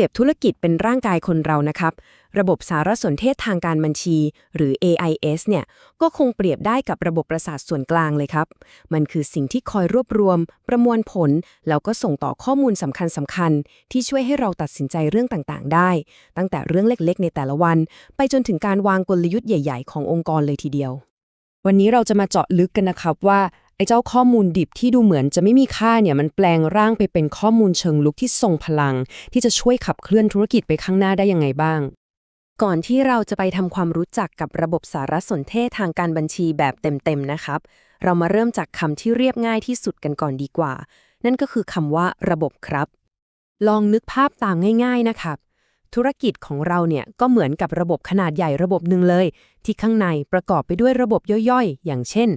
รียบธุรกิจเป็นร่างกายคนเรานะครับ ระบบสารสนเทศทางการบัญชี หรือ AIS เนี่ย ก็คงเปรียบได้กับระบบประสาทส่วนกลางเลยครับ มันคือสิ่งที่คอยรวบรวม ประมวลผล แล้วก็ส่งต่อข้อมูลสำคัญสำคัญๆที่ช่วยให้เราตัดสินใจเรื่องต่างๆ ได้ ตั้งแต่เรื่องเล็กๆ ในแต่ละวัน ไปจนถึงการวางกลยุทธ์ใหญ่ ๆ ขององค์กรเลยทีเดียว วันนี้เราจะมาเจาะลึกกันนะครับว่า ไอ้เจ้าข้อมูลดิบที่ดูเหมือนจะไม่มีค่าเนี่ยมันแปลงร่างไปเป็นข้อมูลเชิงลุกที่ทรงพลัง ที่จะช่วยขับเคลื่อนธุรกิจไปข้างหน้าได้ยังไงบ้าง ก่อนที่เราจะไปทำความรู้จักกับระบบสารสนเทศทางการบัญชีแบบเต็มๆนะครับ เรามาเริ่มจากคำที่เรียบง่ายที่สุดกันก่อนดีกว่า นั่นก็คือคำว่าระบบครับ ลองนึกภาพตามง่าย ๆนะครับ ธุรกิจของเราเนี่ยก็เหมือนกับระบบขนาดใหญ่ระบบหนึ่งเลย ที่ข้างในประกอบไปด้วยระบบย่อยๆ อย่างเช่น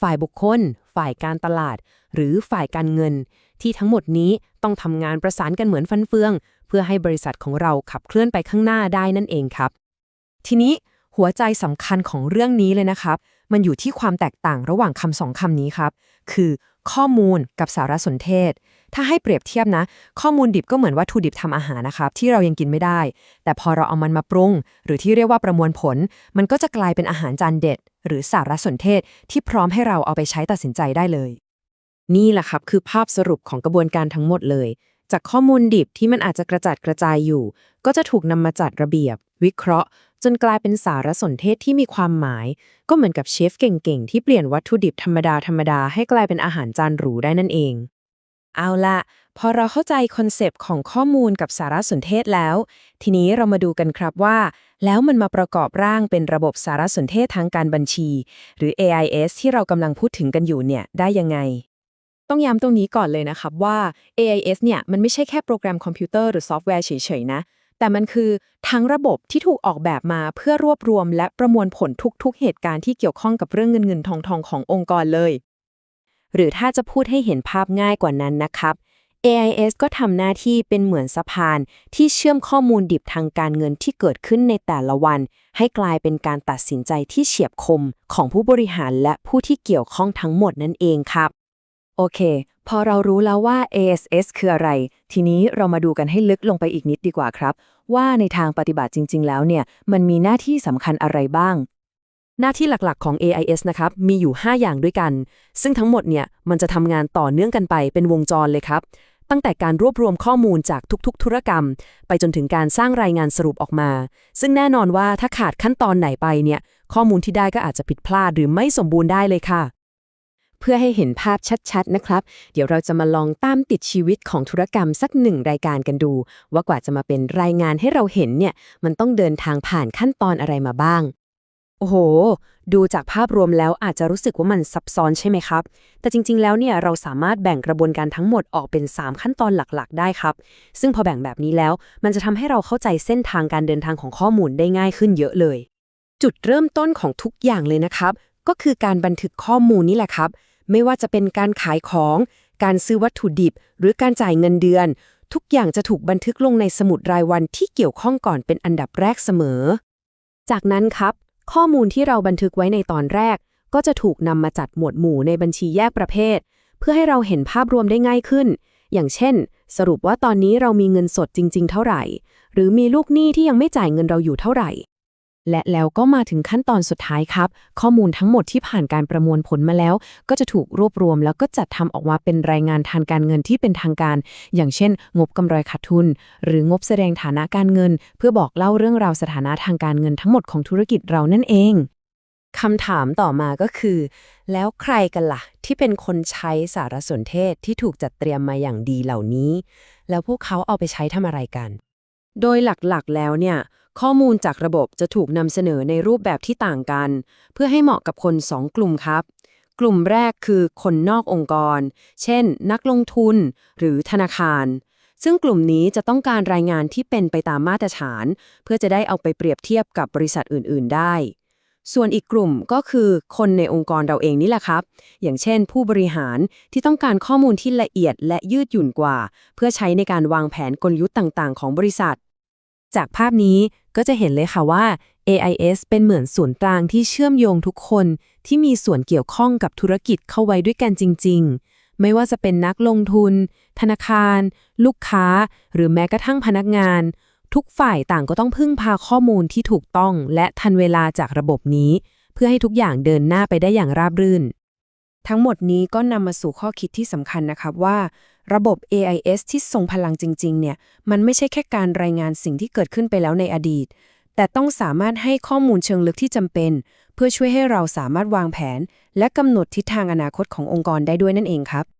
ฝ่ายบุคคล ฝ่ายการตลาด หรือฝ่ายการเงิน ที่ทั้งหมดนี้ต้องทำงานประสานกันเหมือนฟันเฟือง เพื่อให้บริษัทของเราขับเคลื่อนไปข้างหน้าได้นั่นเองครับ ทีนี้หัวใจสำคัญของเรื่องนี้เลยนะครับ มันอยู่ที่ความแตกต่างระหว่างคำสองคำนี้ครับ คือ ข้อมูลกับสารสนเทศ ถ้าให้เปรียบเทียบนะ ข้อมูลดิบก็เหมือนวัตถุดิบทำอาหารนะครับ ที่เรายังกินไม่ได้ แต่พอเราเอามันมาปรุง หรือที่เรียกว่าประมวลผล มันก็จะกลายเป็นอาหารจานเด็ด หรือสารสนเทศที่พร้อมให้เราเอาไปใช้ตัดสินใจได้เลย นี่แหละครับคือภาพสรุปของกระบวนการทั้งหมดเลย จากข้อมูลดิบที่มันอาจจะกระจัดกระจายอยู่ ก็จะถูกนำมาจัดระเบียบ วิเคราะห์ จนกลายเป็นสารสนเทศที่มีความหมาย ก็เหมือนกับเชฟเก่งๆ ที่เปลี่ยนวัตถุดิบธรรมดาธรรมดาให้กลายเป็นอาหารจานหรูได้นั่นเอง เอาละพอเราเข้าใจคอนเซปต์ของข้อมูลกับสารสนเทศแล้ว ทีนี้เรามาดูกันครับว่า แล้วมันมาประกอบร่างเป็นระบบสารสนเทศทางการบัญชี หรือ AIS ที่เรากำลังพูดถึงกันอยู่เนี่ยได้ยังไงต้องย้ำตรงนี้ก่อนเลยนะครับว่า AIS เนี่ย มันไม่ใช่แค่โปรแกรมคอมพิวเตอร์หรือซอฟต์แวร์เฉยๆนะ แต่มันคือทั้งระบบที่ถูกออกแบบมาเพื่อรวบรวม และประมวลผลทุกๆ เหตุการณ์ที่เกี่ยวข้องกับเรื่องเงินเงินทองทองขององค์กรเลย หรือถ้าจะพูดให้เห็นภาพง่ายกว่านั้นนะครับ AIS ก็ทำหน้าที่เป็นเหมือนสะพาน ที่เชื่อมข้อมูลดิบทางการเงินที่เกิดขึ้นในแต่ละวัน ให้กลายเป็นการตัดสินใจที่เฉียบคมของผู้บริหารและผู้ที่เกี่ยวข้องทั้งหมดนั่นเองครับ โอเค พอเรารู้แล้วว่า ASS คืออะไร ทีนี้เรามาดูกันให้ลึกลงไปอีกนิดดีกว่าครับ ว่าในทางปฏิบัติจริง ๆ แล้วเนี่ย มันมีหน้าที่สำคัญอะไรบ้าง หน้าที่หลักๆของ AIS นะครับ มีอยู่ 5 อย่างด้วยกัน ซึ่งทั้งหมดเนี่ย มันจะทำงานต่อเนื่องกันไปเป็นวงจรเลยครับ ตั้งแต่การรวบรวมข้อมูลจากทุกๆ ธุรกรรม ไปจนถึงการสร้างรายงานสรุปออกมา ซึ่งแน่นอนว่าถ้าขาดขั้นตอนไหนไปเนี่ย ข้อมูลที่ได้ก็อาจจะผิดพลาดหรือไม่สมบูรณ์ได้เลยค่ะ พื่อให้เห็นภาพชัดๆนะครับ เดี๋ยวเราจะมาลองตามติดชีวิตของธุรกรรมสักหนึ่งรายการกันดู ว่ากว่าจะมาเป็นรายงานให้เราเห็นเนี่ยมันต้องเดินทางผ่านขั้นตอนอะไรมาบ้าง โอ้โห ดูจากภาพรวมแล้วอาจจะรู้สึกว่ามันซับซ้อนใช่ไหมครับ แต่จริง ๆ แล้วเนี่ยเราสามารถแบ่งกระบวนการทั้งหมดออกเป็น 3 ขั้นตอนหลักๆ ได้ครับ ซึ่งพอแบ่งแบบนี้แล้ว มันจะทำให้เราเข้าใจเส้นทางการเดินทางของข้อมูลได้ง่ายขึ้นเยอะเลย จุดเริ่มต้นของทุกอย่างเลยนะครับก็คือการบันทึกข้อมูลนี่แหละครับ ไม่ว่าจะเป็นการขายของ การซื้อวัตถุดิบ หรือการจ่ายเงินเดือน ทุกอย่างจะถูกบันทึกลงในสมุดรายวันที่เกี่ยวข้องก่อนเป็นอันดับแรกเสมอ จากนั้นครับ ข้อมูลที่เราบันทึกไว้ในตอนแรก ก็จะถูกนำมาจัดหมวดหมู่ในบัญชีแยกประเภท เพื่อให้เราเห็นภาพรวมได้ง่ายขึ้น อย่างเช่น สรุปว่าตอนนี้เรามีเงินสดจริง ๆ เท่าไหร่ หรือมีลูกหนี้ที่ยังไม่จ่ายเงินเราอยู่เท่าไหร่ และแล้วก็มาถึงขั้นตอนสุดท้ายครับ ข้อมูลทั้งหมดที่ผ่านการประมวลผลมาแล้ว ก็จะถูกรวบรวม แล้วก็จัดทำออกมาเป็นรายงานทางการเงินที่เป็นทางการ อย่างเช่น งบกำไรขาดทุน หรืองบแสดงฐานะการเงิน เพื่อบอกเล่าเรื่องราวสถานะทางการเงินทั้งหมดของธุรกิจเรานั่นเองคำถามต่อมาก็คือ แล้วใครกันล่ะ ที่เป็นคนใช้สารสนเทศที่ถูกจัดเตรียมมาอย่างดีเหล่านี้ แล้วพวกเขาเอาไปใช้ทำอะไรกัน โดยหลักๆแล้วเนี่ย ข้อมูลจากระบบจะถูกนำเสนอในรูปแบบที่ต่างกัน เพื่อให้เหมาะกับคน 2 กลุ่มครับ กลุ่มแรกคือคนนอกองค์กร เช่น นักลงทุน หรือธนาคาร ซึ่งกลุ่มนี้จะต้องการรายงานที่เป็นไปตามมาตรฐาน เพื่อจะได้เอาไปเปรียบเทียบกับบริษัทอื่น ๆ ได้ ส่วนอีกกลุ่มก็คือคนในองค์กรเราเองนี่แหละครับ อย่างเช่น ผู้บริหารที่ต้องการข้อมูลที่ละเอียดและยืดหยุ่นกว่า เพื่อใช้ในการวางแผนกลยุทธ์ต่าง ๆ ของบริษัท จากภาพนี้ก็จะเห็นเลยค่ะว่า AIS เป็นเหมือนศูนย์กลางที่เชื่อมโยงทุกคนที่มีส่วนเกี่ยวข้องกับธุรกิจเข้าไว้ด้วยกันจริง ๆ ไม่ว่าจะเป็นนักลงทุน ธนาคาร ลูกค้า หรือแม้กระทั่งพนักงาน ทุกฝ่ายต่างก็ต้องพึ่งพาข้อมูลที่ถูกต้อง และทันเวลาจากระบบนี้ เพื่อให้ทุกอย่างเดินหน้าไปได้อย่างราบรื่น ทั้งหมดนี้ก็นำมาสู่ข้อคิดที่สำคัญนะครับว่า ระบบ AIS ที่ทรงพลังจริง ๆ เนี่ย มันไม่ใช่แค่การรายงานสิ่งที่เกิดขึ้นไปแล้วในอดีต แต่ต้องสามารถให้ข้อมูลเชิงลึกที่จำเป็น เพื่อช่วยให้เราสามารถวางแผน และกำหนดทิศทางอนาคตขององค์กรได้ด้วยนั่นเองครับ